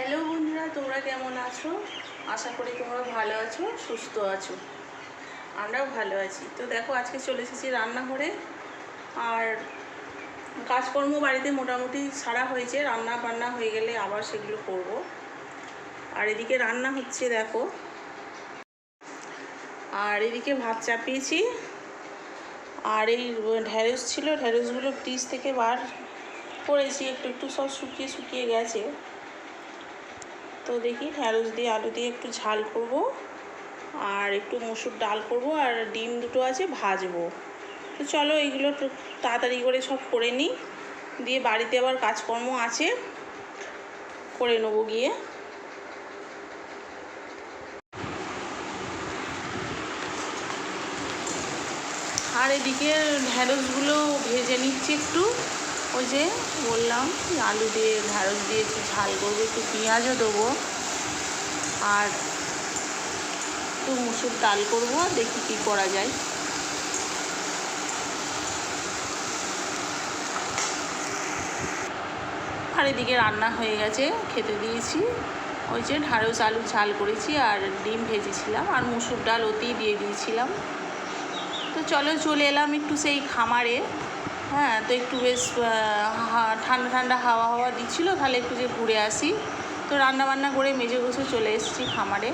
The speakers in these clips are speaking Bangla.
হ্যালো বন্ধুরা, তোমরা কেমন আছো? আশা করি তোমরা ভালো আছো, সুস্থ আছো। আমরাও ভালো আছি। তো দেখো, আজকে চলে এসেছি রান্নাঘরে। আর কাজকর্ম বাড়িতে মোটামুটি সারা হয়েছে। রান্না বান্না হয়ে গেলে আবার সেগুলো করব। আর এদিকে রান্না হচ্ছে, দেখো। আর এদিকে ভাত চাপিয়েছি। আর এই ঢ্যাঁড়স ছিল, ঢ্যাঁড়সগুলো ফ্রিজ থেকে বার করেছি। একটু একটু সব শুকিয়ে শুকিয়ে গেছে। তো দেখি ঢ্যাঁড়স দিয়ে আলু দিয়ে একটু ঝাল করব আর একটু মসুর ডাল করব আর ডিম দুটো আছে ভাজবো। তো চলো এইগুলো তাড়াতাড়ি করে সব করে নিই। দিয়ে বাড়িতে আবার কাজকর্ম আছে, করে নেব গিয়ে। আর এদিকে ঢ্যাঁড়সগুলো ভেজে নিচ্ছি একটু। ওই যে বললাম, আলু দিয়ে, ঢ্যাঁড়স দিয়ে একটু ঝাল করব, একটু পেঁয়াজও দেবো। আর একটু মুসুর ডাল করব, দেখি কী করা যায়। আর এদিকে রান্না হয়ে গেছে, খেতে দিয়েছি। ওই যে ঢ্যাঁড়স, আলু ঝাল করেছি আর ডিম ভেজেছিলাম, আর মুসুর ডাল ওতেই দিয়ে দিয়েছিলাম। তো চলো চলে এলাম একটু সেই খামারে। হ্যাঁ তো একটু বেশ ঠান্ডা ঠান্ডা হাওয়া হাওয়া দিচ্ছিল, তাহলে একটু যে ঘুরে আসি। তো রান্না বান্না করে মেজে বসে চলে এসেছি খামারে।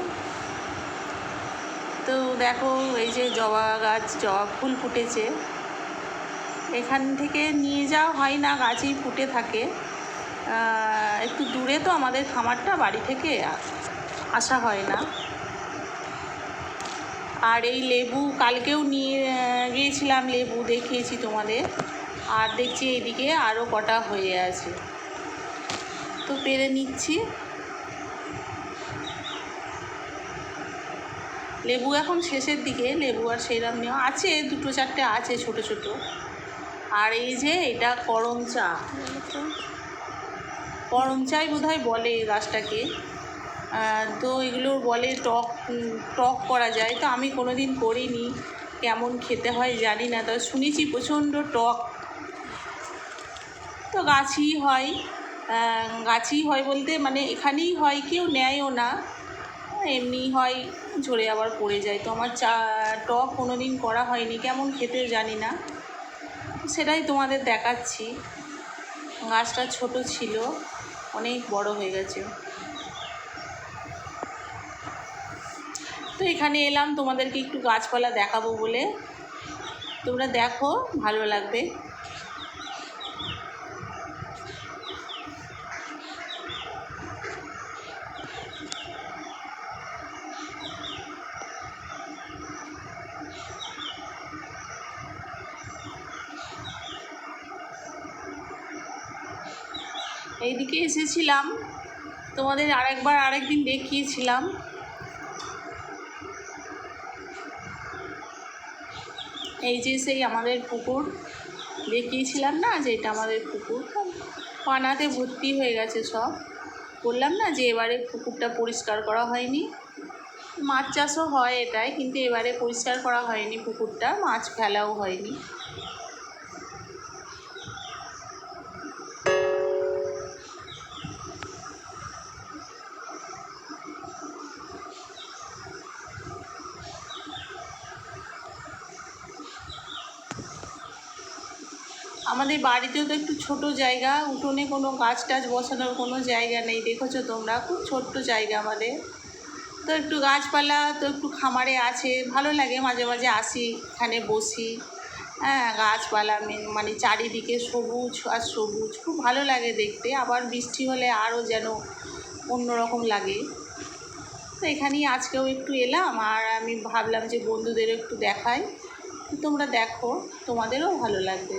তো দেখো, এই যে জবা গাছ, জবা ফুল ফুটেছে। এখান থেকে নিয়ে যাওয়া হয় না, গাছেই ফুটে থাকে। একটু দূরে তো আমাদের খামারটা, বাড়ি থেকে আসা হয় না। আর এই লেবু, কালকেও নিয়ে গিয়েছিলাম লেবু, দেখিয়েছি তোমাদের। আর দেখছি এইদিকে আরও কটা হয়ে আছে। তো পেরে নিচ্ছি। লেবু এখন শেষের দিকে, লেবু আর সেইরকম নেওয়া আছে, দুটো চারটে আছে ছোট ছোট। আর এই যে এটা করম চা। করম চাই বোধহয় বলে গাছটাকে। তো এগুলো বলে টক টক করা যায়। তো আমি কোনো দিন করিনি। কেমন খেতে হয় জানি না। তবে শুনেছি প্রচণ্ড টক। তো গাছই হয় গাছই হয় বলতে মানে এখানেই হয়, কেউ নেয়ও না। এমনি হয়, ঝরে আবার পড়ে যায়। তো আমার চা, টক কোনো দিন করা হয়নি, কেমন খেতে জানি না। সেটাই তোমাদের দেখাচ্ছি। গাছটা ছোট ছিল, অনেক বড় হয়ে গেছে। তো এখানে এলাম, তোমাদেরকে একটু গাছপালা দেখাবো বলে। তোমরা দেখো, ভালো লাগবে। এইদিকে এসেছিলাম। তোমাদের আরেকবার, আরেকদিন দেখিয়েছিলাম। এই যে সেই আমাদের পুকুর। দেখিয়েছিলাম না যে এটা আমাদের পুকুর? পানাতে ভর্তি হয়ে গেছে সব। বললাম না যে এবারে পুকুরটা পরিষ্কার করা হয়নি। মাছ চাষও হয় এটাই, কিন্তু এবারে পরিষ্কার করা হয়নি পুকুরটা। মাছ ফেলাও হয়নি। আমাদের বাড়িতেও তো একটু ছোট জায়গা, উঠোনে কোনো গাছ টাছ বসানোর কোনো জায়গা নেই। দেখেছ তোমরা? খুব ছোট্ট জায়গা আমাদের। তো একটু গাছপালা তো একটু খামারে আছে, ভালো লাগে মাঝে মাঝে আসি, এখানে বসি। হ্যাঁ গাছপালা মানে চারিদিকে সবুজ আর সবুজ, খুব ভালো লাগে দেখতে। আবার বৃষ্টি হলে আরও যেন অন্যরকম লাগে। তো এখানেই আজকেও একটু এলাম, আর আমি ভাবলাম যে বন্ধুদের একটু দেখাই। তোমরা দেখো, তোমাদেরও ভালো লাগবে।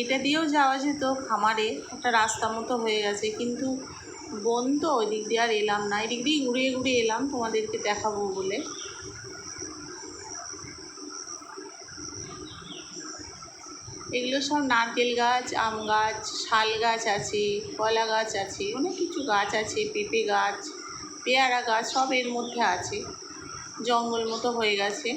এইটা দিয়েও যাওয়া যেত, খামারে একটা রাস্তা মতো হয়ে গেছে। কিন্তু বন তো ওই দিক দিয়ে আর এলাম না। এদিক দিয়ে ঘুরিয়ে ঘুরিয়ে এলাম, তোমাদেরকে দেখাবো বলে। এগুলো সব নারকেল গাছ, আম গাছ, শাল গাছ আছে কলা গাছ আছে, অনেক কিছু গাছ আছে, পেঁপে গাছ, পেয়ারা গাছ, সব এর মধ্যে আছে। জঙ্গল মতো হয়ে গেছে।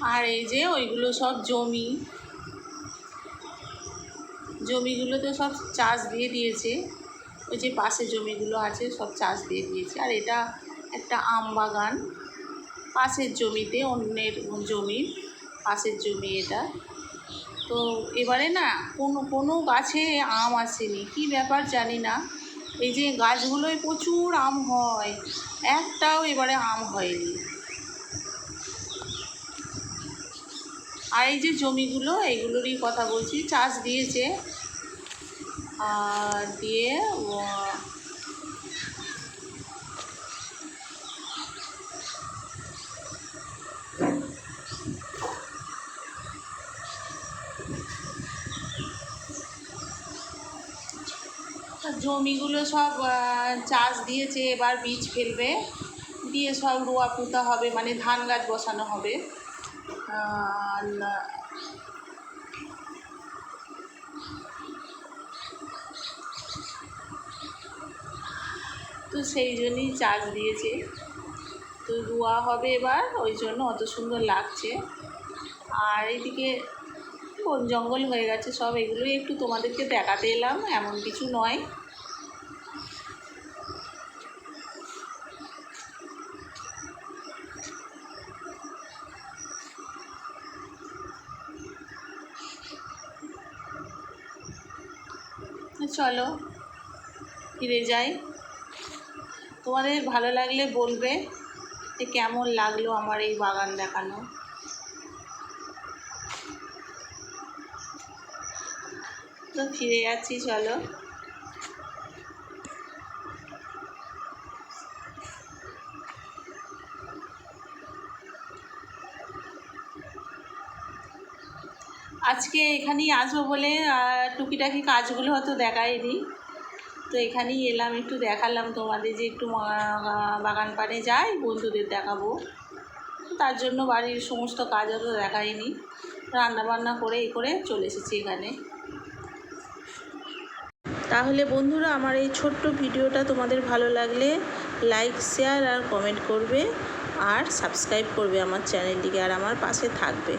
আর এই যে ওইগুলো সব জমি। জমিগুলোতে সব চাষ দিয়ে দিয়েছে। ওই যে পাশে জমিগুলো আছে, সব চাষ দিয়ে দিয়েছে। আর এটা একটা আম বাগান। পাশের জমিতে অন্যের জমি, পাশের জমি এটা। তো এবারে না, কোনো কোনো গাছে আম আসেনি। কী ব্যাপার জানি না। এই যে গাছগুলোয় প্রচুর আম হয়। একটাও এবারে আম হয়নি। আর এই যে জমিগুলো এইগুলোরই কথা বলছি। চাষ দিয়েছে। আর দিয়ে জমিগুলো সব চাষ দিয়েছে, এবার বীজ ফেলবে। দিয়ে সব রোয়া পোতা হবে মানে ধান গাছ বসানো হবে। তো সেই জন্যই চাষ দিয়েছে। তো রোয়া হবে এবার, ওই জন্য অত সুন্দর লাগছে। আর এদিকে বন জঙ্গল হয়ে গেছে সব, এগুলোই একটু তোমাদেরকে দেখাতে এলাম, এমন কিছু নয়। চলো, ফিরে যাই। তোমাদের ভালো লাগলে বলবে যে কেমন লাগল আমার এই বাগান দেখানো। তো ফিরে যাচ্ছি, চলো। আজকে এখানেই আসব বলে টুকিটাকি কাজগুলো হয়তো দেখাইনি তো এখানেই এলাম, একটু দেখালাম তোমাদের যে একটু বাগান পাড়ে যাই, বন্ধুদের দেখাবো। তার জন্য বাড়ির সমস্ত কাজ অত দেখাইনি রান্না বান্না করে এই করে চলে এসেছি এখানে। তাহলে বন্ধুরা, আমার এই ছোট্ট ভিডিওটা তোমাদের ভালো লাগলে লাইক শেয়ার আর কমেন্ট করবে, আর সাবস্ক্রাইব করবে আমার চ্যানেলটিকে আর আমার পাশে থাকবে।